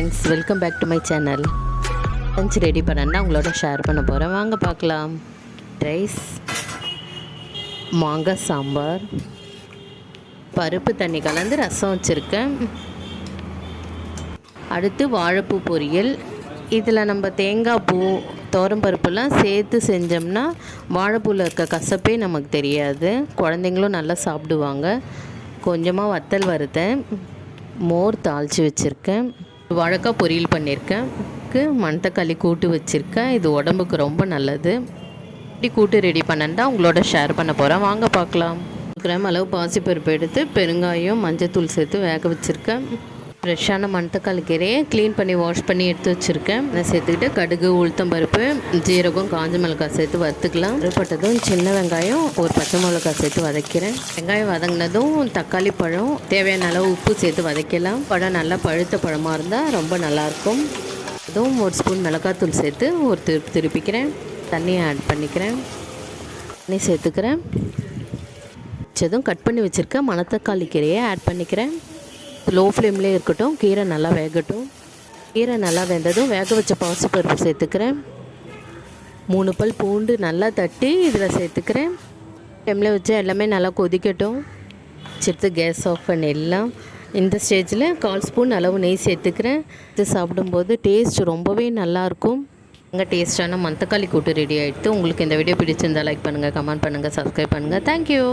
Friends welcome back to my channel lunch ready பண்ணேன்னா உங்களோட share பண்ண போகிறேன் வாங்க பார்க்கலாம். ரைஸ் மாங்காய் சாம்பார் பருப்பு தண்ணி கலந்து ரசம் வச்சுருக்கேன். அடுத்து வாழைப்பூ பொரியல். இதில் நம்ம தேங்காய் பூ பருப்புலாம் சேர்த்து செஞ்சோம்னா வாழைப்பூவில் இருக்க கசப்பே நமக்கு தெரியாது. குழந்தைங்களும் நல்லா சாப்பிடுவாங்க. கொஞ்சமாக வத்தல் வறுத்தேன். மோர் தாளித்து வச்சுருக்கேன். வாழைக்காய் பொரியல் பண்ணியிருக்கேன் மணத்தக்காளி கூட்டு வச்சுருக்கேன். இது உடம்புக்கு ரொம்ப நல்லது. இப்படி கூட்டு ரெடி பண்ணேன்டா உங்களோட ஷேர் பண்ண போகிறேன் வாங்க பார்க்கலாம். கிராம் அளவு பாசிப்பருப்பு எடுத்து பெருங்காயம் மஞ்சள் தூள் சேர்த்து வேக வச்சுருக்கேன். ஃப்ரெஷ்ஷான மணத்தக்காளி கீரையை க்ளீன் பண்ணி வாஷ் பண்ணி எடுத்து வச்சுருக்கேன். நான் சேர்த்துக்கிட்டு கடுகு உளுத்தம் பருப்பு ஜீரகம் காஞ்ச மிளகாய் சேர்த்து வறுத்துக்கலாம். வறுப்பட்டதும் சின்ன வெங்காயம் ஒரு பச்சை மிளகாய் சேர்த்து வதக்கிறேன். வெங்காயம் வதங்கினதும் தக்காளி பழம் தேவையான அளவு உப்பு சேர்த்து வதக்கலாம். பழம் நல்லா பழுத்த பழமாக இருந்தால் ரொம்ப நல்லாயிருக்கும். அதுவும் ஒரு ஸ்பூன் மிளகாத்தூள் சேர்த்து ஒரு திருப்பி திருப்பிக்கிறேன். தண்ணியை ஆட் பண்ணிக்கிறேன். தண்ணி சேர்த்துக்கிறேன். வச்சதும் கட் பண்ணி வச்சுருக்க மணத்தக்காளி கீரையை ஆட் பண்ணிக்கிறேன். லோ ஃப்ளேம்லேயே இருக்கட்டும். கீரை நல்லா வேகட்டும். கீரை நல்லா வெந்ததும் வேக வச்ச பாசிப்பருப்பு சேர்த்துக்கிறேன். மூணு பல் பூண்டு நல்லா தட்டி இதில் சேர்த்துக்கிறேன். ஃப்ளேமில் வச்சு எல்லாமே நல்லா கொதிக்கட்டும். சேர்த்து கேஸ் ஆஃப் பண்ணிடலாம் இந்த ஸ்டேஜில் கால் ஸ்பூன் அளவு நெய் சேர்த்துக்கிறேன். இது சாப்பிடும்போது டேஸ்ட் ரொம்பவே நல்லாயிருக்கும் அங்கே டேஸ்ட்டான மந்தக்காளி கூட்டு ரெடி ஆகிடுது உங்களுக்கு இந்த வீடியோ பிடிச்சிருந்தா லைக் பண்ணுங்கள் கமெண்ட் பண்ணுங்கள் சப்ஸ்கிரைப் பண்ணுங்கள் தேங்க்யூ